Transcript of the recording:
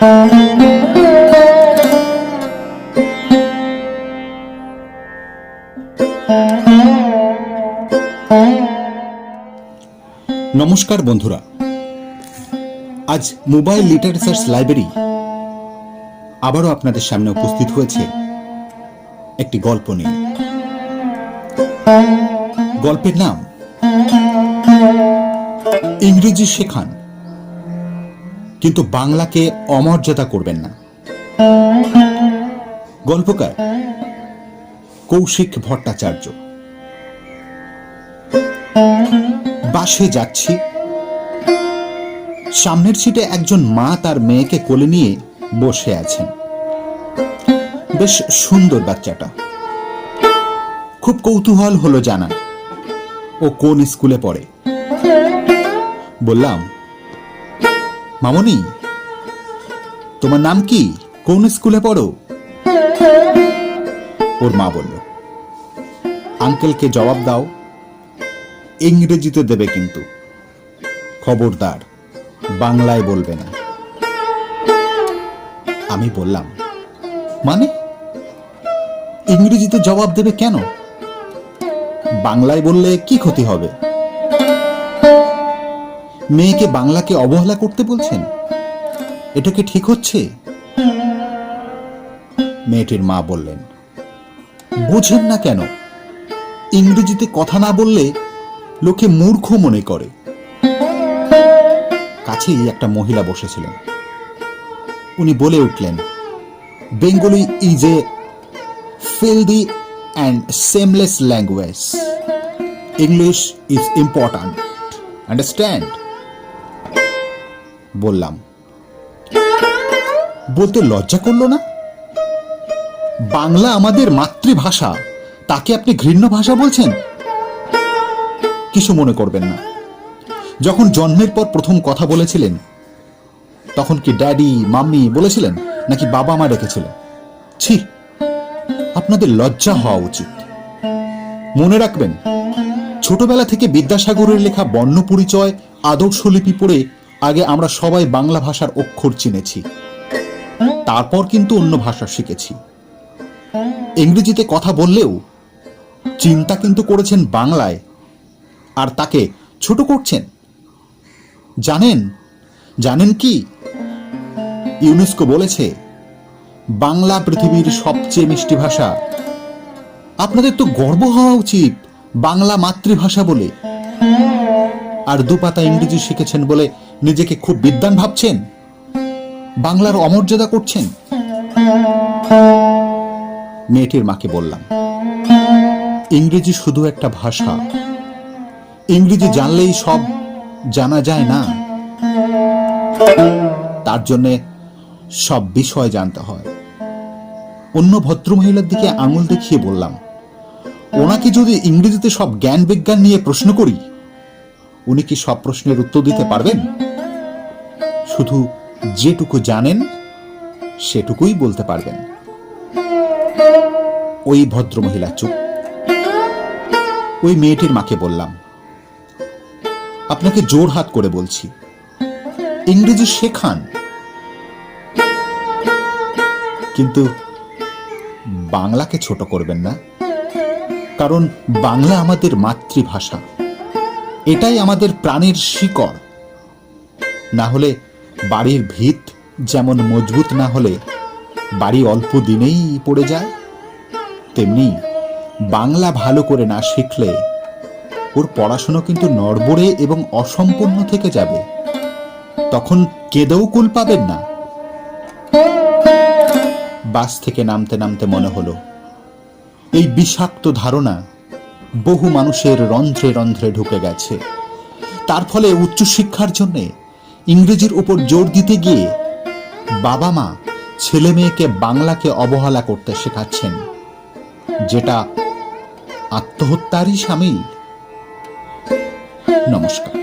নমস্কার বন্ধুরা। আজ মোবাইল লিটারেচার্স লাইব্রেরি আবারও আপনাদের সামনে উপস্থিত হয়েছে একটি গল্প নিয়ে। গল্পের নাম ইংরেজি শেখান। কিন্তু বাংলাকে অমর্যাদা করবেন না। গল্পকার কৌশিক ভট্টাচার্য। বাসে যাচ্ছি। সামনের সিটে একজন মা তার মেয়েকে কোলে নিয়ে বসে আছেন। বেশ সুন্দর বাচ্চাটা। খুব কৌতূহল হলো জানা ও কোন স্কুলে পড়ে? বললাম মামনি, তোমার নাম কি? কোন স্কুলে পড়ো? ওর মা বলল, আঙ্কেলকে জবাব দাও, ইংরেজিতে দেবে কিন্তু। খবরদার, বাংলায় বলবে না। আমি বললাম মানে? ইংরেজিতে জবাব দেবে কেন? বাংলায় বললে কি ক্ষতি হবে? মেয়েকে বাংলাকে অবহেলা করতে বলছেন? এটা কি ঠিক হচ্ছে? মেয়েটির মা বললেন, বুঝেন না কেন, ইংরেজিতে কথা না বললে লোকে মূর্খ মনে করে। কাছেই একটা মহিলা বসেছিলেন। উনি বলে উঠলেন, Bengali is a filthy and seamless language. English is important. Understand? বললাম। বলতে লজ্জা করল না? বাংলা আমাদের মাতৃভাষা, তাকে আপনি ঘৃণ্য ভাষা বলছেন? কিছু মনে করবেন না। যখন জন্মের পর প্রথম কথা বলেছিলেন, তখন কি ড্যাডি, মাম্মি বলেছিলেন, নাকি বাবা মা রেখেছিলেন ছি, আপনাদের লজ্জা হওয়া উচিত। মনে রাখবেন, ছোটবেলা থেকে বিদ্যাসাগরের লেখা বর্ণ পরিচয় আদর্শলিপি পড়ে আগে আমরা সবাই বাংলা ভাষার অক্ষর চিনেছি। তারপর কিন্তু অন্য ভাষা শিখেছি। ইংরেজিতে কথা বললেও চিন্তা কিন্তু করেছেন বাংলায়। আর তাকে ছোট করছেন। জানেন জানেন কি? ইউনেস্কো বলেছে, বাংলা পৃথিবীর সবচেয়ে মিষ্টি ভাষা। আপনাদের তো গর্ব হওয়া উচিত বাংলা মাতৃভাষা বলে। আর দুপাতা ইংরেজি শিখেছেন বলে নিজেকে খুব বিদ্বান ভাবছেন? বাংলার অমর্যাদা করছেন? মেয়েটির মাকে বললাম, ইংরেজি শুধু একটা ভাষা। ইংরেজি জানলেই সব জানা যায় না। তার জন্যে সব বিষয় জানতে হয়। অন্য ভদ্রমহিলার দিকে আঙুল দেখিয়ে বললাম, ওনাকে যদি ইংরেজিতে সব জ্ঞান বিজ্ঞান নিয়ে প্রশ্ন করি উনি কি সব প্রশ্নের উত্তর দিতে পারবেন? শুধু যেটুকু জানেন, সেটুকুই বলতে পারবেন। ওই ভদ্রমহিলা চুপ। ওই মেয়েটির মাকে বললাম, আপনাকে জোর হাত করে বলছি, ইংরেজি শেখান। কিন্তু বাংলাকে ছোট করবেন না, কারণ বাংলা আমাদের মাতৃভাষা। এটাই আমাদের প্রাণের শিকড়। না হলে বাড়ির ভিত যেমন মজবুত না হলে বাড়ি অল্প দিনেই পড়ে যায়। তেমনি বাংলা ভালো করে না শিখলে ওর পড়াশুনো কিন্তু নড়বড়ে এবং অসম্পূর্ণ থেকে যাবে। তখন কেঁদেও কুল পাবেন না। বাস থেকে নামতে নামতে মনে হলো, এই বিষাক্ত ধারণা বহু মানুষের রন্ধ্রে রন্ধ্রে ঢুকে গেছে। তার ফলে উচ্চশিক্ষার জন্যে ইংরেজির উপর জোর দিতে গিয়ে বাবা মা ছেলে মেয়েকে বাংলাকে অবহেলা করতে শেখাচ্ছেন, যেটা আত্মহত্যারই সামিল। নমস্কার।